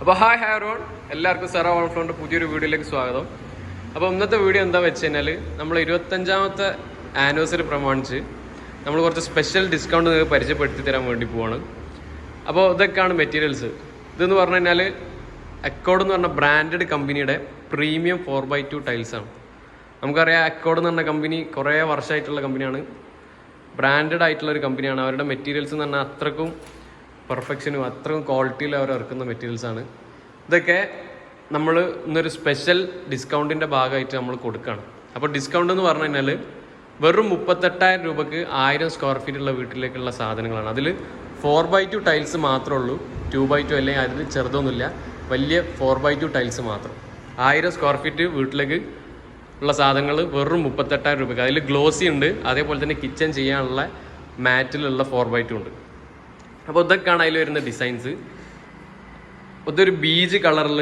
അപ്പോൾ hi hi Ron എല്ലാവർക്കും സെറ ഓൾഫ്ലോണ്ട് പുതിയൊരു വീഡിയോയിലേക്ക് സ്വാഗതം. അപ്പോൾ ഇന്നത്തെ വീഡിയോ എന്താ വെച്ച് കഴിഞ്ഞാൽ നമ്മൾ ഇരുപത്തഞ്ചാമത്തെ ആനിവേഴ്സറി പ്രമാണിച്ച് നമ്മൾ കുറച്ച് സ്പെഷ്യൽ ഡിസ്കൗണ്ട് നിങ്ങൾക്ക് പരിചയപ്പെടുത്തി തരാൻ വേണ്ടി പോവാണ്. അപ്പോൾ ഇതൊക്കെയാണ് മെറ്റീരിയൽസ് ഇതെന്ന് പറഞ്ഞു കഴിഞ്ഞാൽ അക്കോഡ് എന്ന് പറഞ്ഞ ബ്രാൻഡഡ് കമ്പനിയുടെ പ്രീമിയം ഫോർ ബൈ ടു ടൈൽസാണ് നമുക്കറിയാം അക്കോഡ് എന്ന് പറഞ്ഞ കമ്പനി കുറേ വർഷമായിട്ടുള്ള കമ്പനിയാണ് ബ്രാൻഡഡ് ആയിട്ടുള്ള ഒരു കമ്പനിയാണ് അവരുടെ മെറ്റീരിയൽസ് എന്ന് പറഞ്ഞാൽ അത്രക്കും പെർഫെക്ഷനും അത്രയും ക്വാളിറ്റിയിൽ അവർ ഇറക്കുന്ന മെറ്റീരിയൽസ് ആണ്. ഇതൊക്കെ നമ്മൾ ഇന്നൊരു സ്പെഷ്യൽ ഡിസ്കൗണ്ടിന്റെ ഭാഗമായിട്ട് നമ്മൾ കൊടുക്കുകയാണ് അപ്പോൾ ഡിസ്കൗണ്ട് എന്ന് പറഞ്ഞു കഴിഞ്ഞാൽ വെറും മുപ്പത്തെട്ടായിരം രൂപക്ക് ആയിരം സ്ക്വയർ ഫീറ്റ് ഉള്ള വീട്ടിലേക്കുള്ള സാധനങ്ങളാണ്. അതിൽ ഫോർ ബൈ ടു ടൈൽസ് മാത്രമേ ഉള്ളൂ. ടു ബൈ ടു അല്ലെങ്കിൽ അതിൽ ചെറുതൊന്നുമില്ല. വലിയ ഫോർ ബൈ ടു ടൈൽസ് മാത്രം. ആയിരം സ്ക്വയർ ഫീറ്റ് വീട്ടിലേക്ക് ഉള്ള സാധനങ്ങൾ വെറും മുപ്പത്തെട്ടായിരം രൂപയ്ക്ക് അതിൽ ഗ്ലോസി ഉണ്ട്. അതേപോലെ തന്നെ കിച്ചൺ ചെയ്യാനുള്ള മാറ്റിലുള്ള ഫോർ ബൈ ടു ഉണ്ട്. അപ്പോൾ ഇതൊക്കെയാണ് അതിൽ വരുന്ന ഡിസൈൻസ് ഇതൊരു ബീജ് കളറിൽ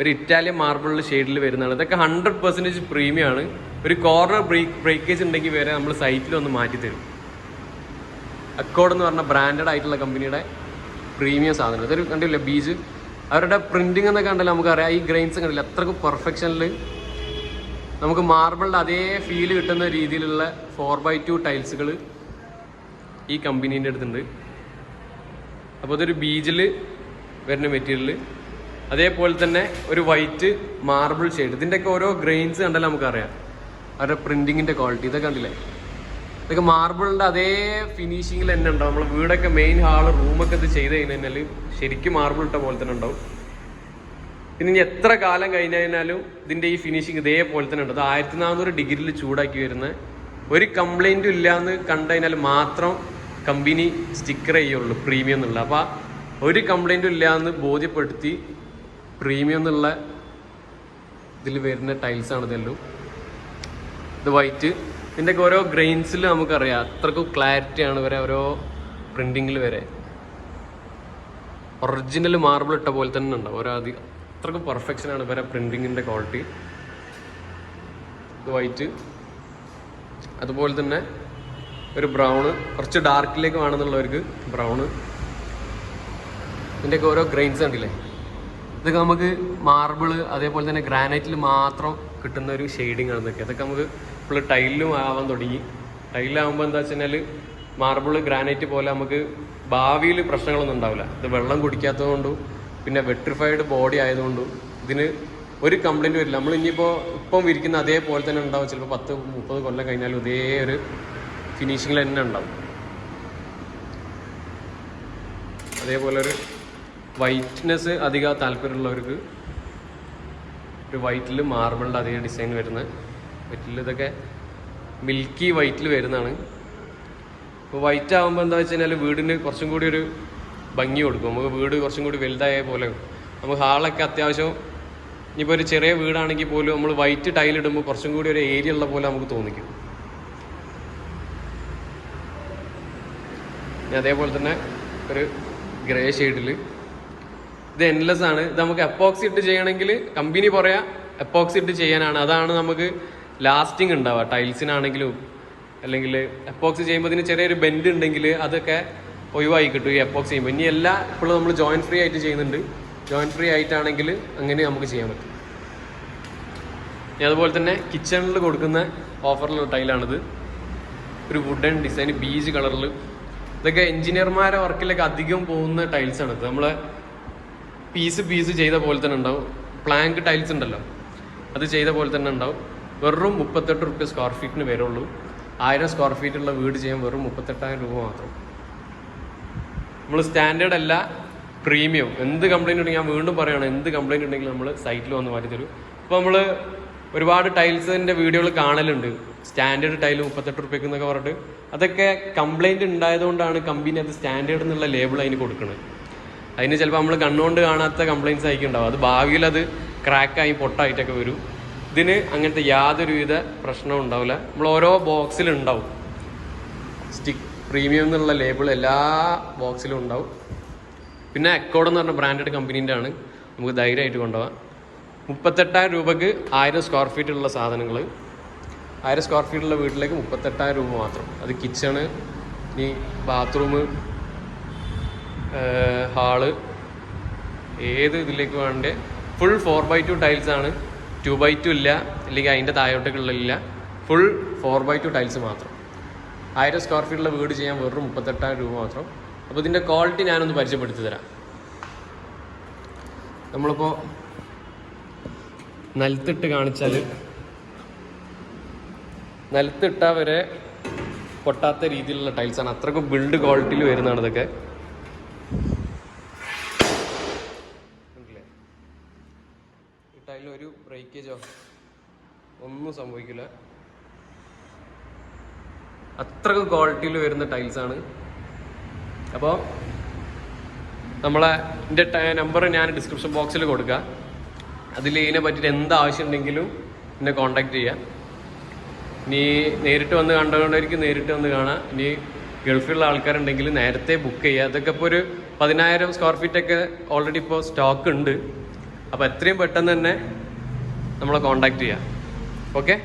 ഒരു ഇറ്റാലിയൻ മാർബിളിൽ ഷെയ്ഡിൽ വരുന്നതാണ്. ഇതൊക്കെ ഹൺഡ്രഡ് പെർസെന്റേജ് പ്രീമിയം ആണ്. ഒരു കോർണർ ബ്രേക്ക് ബ്രേക്കേജ് ഉണ്ടെങ്കിൽ വരെ നമ്മൾ സൈറ്റിൽ ഒന്ന് മാറ്റി തരും. അക്കോഡ് എന്ന് പറഞ്ഞ ബ്രാൻഡഡ് ആയിട്ടുള്ള കമ്പനിയുടെ പ്രീമിയം സാധനം. ഇതൊരു കണ്ടില്ല ബീജ് അവരുടെ പ്രിന്റിംഗ് എന്നൊക്കെ കണ്ടാൽ നമുക്കറിയാം. ഈ ഗ്രെയിൻസ് കണ്ടില്ല? അത്രക്കും പെർഫെക്ഷനിൽ നമുക്ക് മാർബിളിന്റെ അതേ ഫീൽ കിട്ടുന്ന രീതിയിലുള്ള ഫോർ ബൈ ടു ടൈൽസുകൾ ഈ കമ്പനീന്റെ അടുത്തുണ്ട്. അപ്പോൾ അതൊരു ബീജിൽ വരുന്ന മെറ്റീരിയൽ അതേപോലെ തന്നെ ഒരു വൈറ്റ് മാർബിൾ ഷെയ്ഡ്. ഇതിന്റെയൊക്കെ ഓരോ ഗ്രെയിൻസ് കണ്ടാൽ നമുക്കറിയാം. അവരുടെ പ്രിന്റിങ്ങിന്റെ ക്വാളിറ്റി ഇതൊക്കെ കണ്ടില്ലേ? ഇതൊക്കെ മാർബിളിന്റെ അതേ ഫിനിഷിങ്ങിൽ തന്നെ ഉണ്ടാവും. നമ്മൾ വീടൊക്കെ മെയിൻ ഹാൾ റൂമൊക്കെ ഇത് ചെയ്ത് കഴിഞ്ഞാൽ ശരിക്കും മാർബിൾ ഇട്ട പോലെ തന്നെ ഉണ്ടാവും. പിന്നെ ഇനി എത്ര കാലം കഴിഞ്ഞ് കഴിഞ്ഞാലും ഇതിന്റെ ഈ ഫിനിഷിങ് ഇതേപോലെ തന്നെ ഉണ്ട് അത് ആയിരത്തി നാനൂറ് ഡിഗ്രിയിൽ ചൂടാക്കി വരുന്ന ഒരു കംപ്ലൈന്റും ഇല്ലയെന്ന് കണ്ടു കഴിഞ്ഞാൽ മാത്രം കമ്പനി സ്റ്റിക്കർ ചെയ്യുള്ളൂ പ്രീമിയം എന്നുള്ള. അപ്പോൾ ഒരു കംപ്ലൈന്റും ഇല്ലാന്ന് ബോധ്യപ്പെടുത്തി പ്രീമിയം എന്നുള്ള ഇതിൽ വരുന്ന ടൈൽസാണ് ഇതെല്ലാം. ഇത് വൈറ്റ് ഇതിന്റെയൊക്കെ ഓരോ ഗ്രെയിൻസിൽ നമുക്കറിയാം. അത്രക്കും ക്ലാരിറ്റിയാണ് വരെ ഓരോ പ്രിന്റിങ്ങിൽ വരെ. ഒറിജിനൽ മാർബിൾ ഇട്ട പോലെ തന്നെ ഉണ്ടാവും. ഓരോ അധികം അത്രക്കും പെർഫെക്ഷൻ ആണ് ഇവരെ പ്രിന്റിങ്ങിന്റെ ക്വാളിറ്റി ഇത് വൈറ്റ് അതുപോലെ തന്നെ ഒരു ബ്രൗണ് കുറച്ച് ഡാർക്കിലേക്ക് വേണമെന്നുള്ളവർക്ക് ബ്രൗണ് ഇതിന്റെയൊക്കെ ഓരോ ഗ്രെയിൻസ് ഉണ്ടല്ലേ ഇതൊക്കെ നമുക്ക് മാർബിൾ അതേപോലെ തന്നെ ഗ്രാനൈറ്റിൽ മാത്രം കിട്ടുന്ന ഒരു ഷെയ്ഡിങ് ആണ് ഇതൊക്കെ. അതൊക്കെ നമുക്ക് ഫുൾ ടൈലിലും ആവാൻ തുടങ്ങി. ടൈലിലാകുമ്പോൾ എന്താ വെച്ച് കഴിഞ്ഞാൽ മാർബിൾ ഗ്രാനൈറ്റ് പോലെ നമുക്ക് ഭാവിയിൽ പ്രശ്നങ്ങളൊന്നും ഉണ്ടാവില്ല. ഇത് വെള്ളം കുടിക്കാത്തതുകൊണ്ടും പിന്നെ വെട്രിഫൈഡ് ബോഡി ആയതുകൊണ്ടും ഇതിന് ഒരു കംപ്ലൈന്റ് വരില്ല. നമ്മൾ ഇനിയിപ്പോൾ ഇപ്പം വിരിക്കുന്ന അതേപോലെ തന്നെ ഉണ്ടാവും. ചിലപ്പോൾ പത്ത് മുപ്പത് കൊല്ലം കഴിഞ്ഞാലും ഇതേ ഒരു ഫിനിഷിങ്ങിൽ തന്നെ ഉണ്ടാവും. അതേപോലെ ഒരു വൈറ്റ്നെസ് അധികം താല്പര്യമുള്ളവർക്ക് ഒരു വൈറ്റിൽ മാർബിളിന്റെ അതേ ഡിസൈൻ വരുന്ന വൈറ്റിൽ ഇതൊക്കെ മിൽക്കി വൈറ്റിൽ വരുന്നതാണ്. ഇപ്പോൾ വൈറ്റ് ആകുമ്പോൾ എന്താ വെച്ച് കഴിഞ്ഞാൽ വീടിന് കുറച്ചും കൂടി ഒരു ഭംഗി കൊടുക്കും. നമുക്ക് വീട് കുറച്ചും കൂടി വലുതായ പോലെ നമുക്ക് ഹാളൊക്കെ അത്യാവശ്യം ഇനിയിപ്പോൾ ഒരു ചെറിയ വീടാണെങ്കിൽ പോലും നമ്മൾ വൈറ്റ് ടൈലിടുമ്പോൾ കുറച്ചും കൂടി ഒരു ഏരിയ ഉള്ള പോലെ നമുക്ക് തോന്നിക്കും. ഇനി അതേപോലെ തന്നെ ഒരു ഗ്രേ ഷെയ്ഡിൽ ഇത് എൻലെസ് ആണ്. ഇത് നമുക്ക് എപ്പോക്സി ഇട്ട് ചെയ്യണമെങ്കിൽ കമ്പനി പറയാ എപ്പോക്സി ഇട്ട് ചെയ്യാനാണ്. അതാണ് നമുക്ക് ലാസ്റ്റിംഗ് ഉണ്ടാവുക. ടൈൽസിനാണെങ്കിലും അല്ലെങ്കിൽ എപ്പോക്സി ചെയ്യുമ്പോൾ ഇതിന് ചെറിയൊരു ബെൻഡ് ഉണ്ടെങ്കിൽ അതൊക്കെ ഒഴിവായി കിട്ടും ഈ എപ്പോക്സി ചെയ്യുമ്പോൾ. ഇനി എല്ലാ ഇപ്പോഴും നമ്മൾ ജോയിൻ ഫ്രീ ആയിട്ട് ചെയ്യുന്നുണ്ട്. ജോയിന്റ് ഫ്രീ ആയിട്ടാണെങ്കിൽ അങ്ങനെ നമുക്ക് ചെയ്യാൻ പറ്റും. ഇനി അതുപോലെ തന്നെ കിച്ചണിൽ കൊടുക്കുന്ന ഓഫറിലുള്ള ടൈലാണിത് ഒരു വുഡൻ ഡിസൈൻ ബീജ് കളറിൽ ഇതൊക്കെ എഞ്ചിനീയർമാരെ വർക്കിലൊക്കെ അധികം പോകുന്ന ടൈൽസ് ആണ്. ഇത് നമ്മളെ പീസ് പീസ് ചെയ്ത പോലെ തന്നെ ഉണ്ടാവും. പ്ലാങ്ക് ടൈൽസ് ഉണ്ടല്ലോ. അത് ചെയ്ത പോലെ തന്നെ ഉണ്ടാവും. വെറും മുപ്പത്തെട്ട് റുപ്യ സ്ക്വയർ ഫീറ്റിന് വരുള്ളൂ. ആയിരം സ്ക്വയർ ഫീറ്റ് ഉള്ള വീട് ചെയ്യാൻ വെറും മുപ്പത്തെട്ടായിരം രൂപ മാത്രം. നമ്മൾ സ്റ്റാൻഡേർഡ് അല്ല പ്രീമിയം എന്ത് കംപ്ലൈന്റ് ഉണ്ടെങ്കിൽ ഞാൻ വീണ്ടും പറയുകയാണ് എന്ത് കംപ്ലൈന്റ് ഉണ്ടെങ്കിലും നമ്മൾ സൈറ്റിൽ വന്ന് മാറ്റി തരും. ഇപ്പോൾ നമ്മൾ ഒരുപാട് ടൈൽസിന്റെ വീഡിയോകൾ കാണലുണ്ട്. സ്റ്റാൻഡേർഡ് ടൈൽ മുപ്പത്തെട്ട് റുപ്യക്ക് എന്നൊക്കെ പറഞ്ഞിട്ട് അതൊക്കെ കംപ്ലൈന്റ് ഉണ്ടായതുകൊണ്ടാണ് കമ്പനി അത് സ്റ്റാൻഡേർഡ് എന്നുള്ള ലേബിൾ അതിന് കൊടുക്കുന്നത് അതിന് ചിലപ്പോൾ നമ്മൾ കണ്ണുകൊണ്ട് കാണാത്ത കംപ്ലയിൻസ് ആയിരിക്കും ഉണ്ടാവും അത് ഭാവിയിൽ അത് ക്രാക്കായി പൊട്ടായിട്ടൊക്കെ വരും. ഇതിന് അങ്ങനത്തെ യാതൊരുവിധ പ്രശ്നവും ഉണ്ടാവില്ല. നമ്മൾ ഓരോ ബോക്സിലും ഉണ്ടാവും. സ്റ്റിക്ക് പ്രീമിയം എന്നുള്ള ലേബിൾ എല്ലാ ബോക്സിലും ഉണ്ടാവും. പിന്നെ അക്കോഡ് എന്ന് പറഞ്ഞ ബ്രാൻഡഡ് കമ്പനീന്റെ ആണ്. നമുക്ക് ധൈര്യമായിട്ട് കൊണ്ടുപോകാം മുപ്പത്തെട്ടായിരം രൂപക്ക് ആയിരം സ്ക്വയർ ഫീറ്റ് ഉള്ള സാധനങ്ങൾ ആയിരം സ്ക്വയർ ഫീറ്റുള്ള വീട്ടിലേക്ക് മുപ്പത്തെട്ടായിരം രൂപ മാത്രം. അത് കിച്ചണ് ഇനി ബാത്റൂം ഹാൾ ഏത് ഇതിലേക്ക് വേണ്ടേ. Full four by two tiles ആണ്. ടു ബൈ ടു ഇല്ല. അല്ലെങ്കിൽ അതിന്റെ താഴോട്ടേക്കുള്ളില്ല full four by two tiles മാത്രം. ആയിരം സ്ക്വയർ ഫീറ്റുള്ള വീട് ചെയ്യാൻ വെറും മുപ്പത്തെട്ടായിരം രൂപ മാത്രം. അപ്പോൾ ഇതിന്റെ ക്വാളിറ്റി ഞാനൊന്ന് പരിചയപ്പെടുത്തി തരാം. നമ്മളിപ്പോൾ നിലത്തിട്ട് കാണിച്ചാൽ നിലത്തിട്ട വരെ പൊട്ടാത്ത രീതിയിലുള്ള ടൈൽസാണ് അത്രക്കും ബിൽഡ് ക്വാളിറ്റിയിൽ വരുന്നതാണ് ഇതൊക്കെ. ഈ ഒരു ബ്രേക്കേജോ ഒന്നും സംഭവിക്കില്ല. അത്രക്കും ക്വാളിറ്റിയിൽ വരുന്ന ടൈൽസാണ് അപ്പോൾ നമ്മളെ എന്റെ നമ്പർ ഞാൻ ഡിസ്ക്രിപ്ഷൻ ബോക്സിൽ കൊടുക്കുക അതിൽ ഇതിനെ പറ്റിയിട്ട് എന്ത് ആവശ്യം ഉണ്ടെങ്കിലും എന്നെ കോൺടാക്ട് ചെയ്യാം. ഇനി നേരിട്ട് വന്ന് കണ്ടുകൊണ്ടായിരിക്കും നേരിട്ട് വന്ന് കാണാം. ഇനി ഗൾഫിലുള്ള ആൾക്കാരുണ്ടെങ്കിൽ നേരത്തെ ബുക്ക് ചെയ്യുക അതൊക്കെ ഇപ്പോൾ ഒരു പതിനായിരം സ്ക്വയർ ഫീറ്റ് ഒക്കെ ഓൾറെഡി ഇപ്പോൾ സ്റ്റോക്ക് ഉണ്ട്. അപ്പോൾ എത്രയും പെട്ടെന്ന് തന്നെ നമ്മളെ കോണ്ടാക്ട് ചെയ്യാം. ഓക്കെ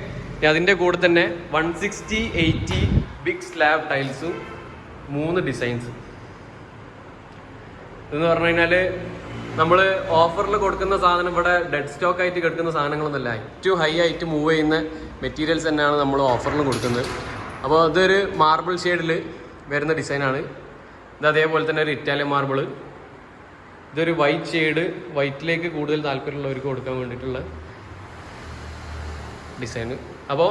അതിന്റെ കൂടെ തന്നെ one sixty eighty big slab ടൈൽസും മൂന്ന് ഡിസൈൻസ് എന്ന് പറഞ്ഞു കഴിഞ്ഞാൽ നമ്മൾ ഓഫറിൽ കൊടുക്കുന്ന സാധനം ഇവിടെ ഡെഡ് സ്റ്റോക്ക് ആയിട്ട് കിടക്കുന്ന സാധനങ്ങളൊന്നുമല്ല. ഏറ്റവും ഹൈ ആയിട്ട് മൂവ് ചെയ്യുന്ന മെറ്റീരിയൽസ് തന്നെയാണ് നമ്മൾ ഓഫറിൽ കൊടുക്കുന്നത്. അപ്പോൾ ഇതൊരു മാർബിൾ ഷെയ്ഡിൽ വരുന്ന ഡിസൈനാണ് ഇത് അതേപോലെ തന്നെ ഒരു ഇറ്റാലിയൻ മാർബിൾ ഇതൊരു വൈറ്റ് ഷെയ്ഡ് വൈറ്റിലേക്ക് കൂടുതൽ താല്പര്യമുള്ളവർക്ക് കൊടുക്കാൻ വേണ്ടിയിട്ടുള്ള ഡിസൈൻ അപ്പോൾ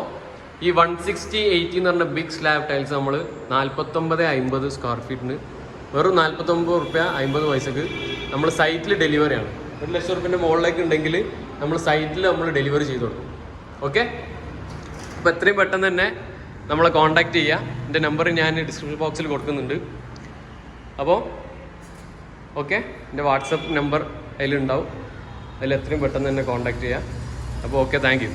ഈ വൺ സിക്സ്റ്റി എയ്റ്റി എന്ന് പറഞ്ഞ ബിഗ് സ്ലാബ് ടൈൽസ് നമ്മൾ നാൽപ്പത്തൊമ്പത് അമ്പത് സ്ക്വയർ ഫീറ്റിന് വെറും നാൽപ്പത്തൊമ്പത് റുപ്യ അമ്പത് പൈസക്ക് നമ്മൾ സൈറ്റിൽ ഡെലിവറി ആണ്. ഒരു ലക്ഷം റുപ്യന്റെ മുകളിലേക്ക് ഉണ്ടെങ്കിൽ നമ്മൾ സൈറ്റിൽ നമ്മൾ ഡെലിവറി ചെയ്തു കൊടുക്കും. ഓക്കെ അപ്പോൾ എത്രയും പെട്ടെന്ന് തന്നെ നമ്മളെ കോൺടാക്ട് ചെയ്യുക എന്റെ നമ്പർ ഞാൻ ഡിസ്ക്രിപ്ഷൻ ബോക്സിൽ കൊടുക്കുന്നുണ്ട്. അപ്പോൾ ഓക്കെ എന്റെ വാട്സപ്പ് നമ്പർ അതിലുണ്ടാവും. അതിൽ എത്രയും പെട്ടെന്ന് തന്നെ കോൺടാക്ട് ചെയ്യുക അപ്പോൾ ഓക്കെ താങ്ക്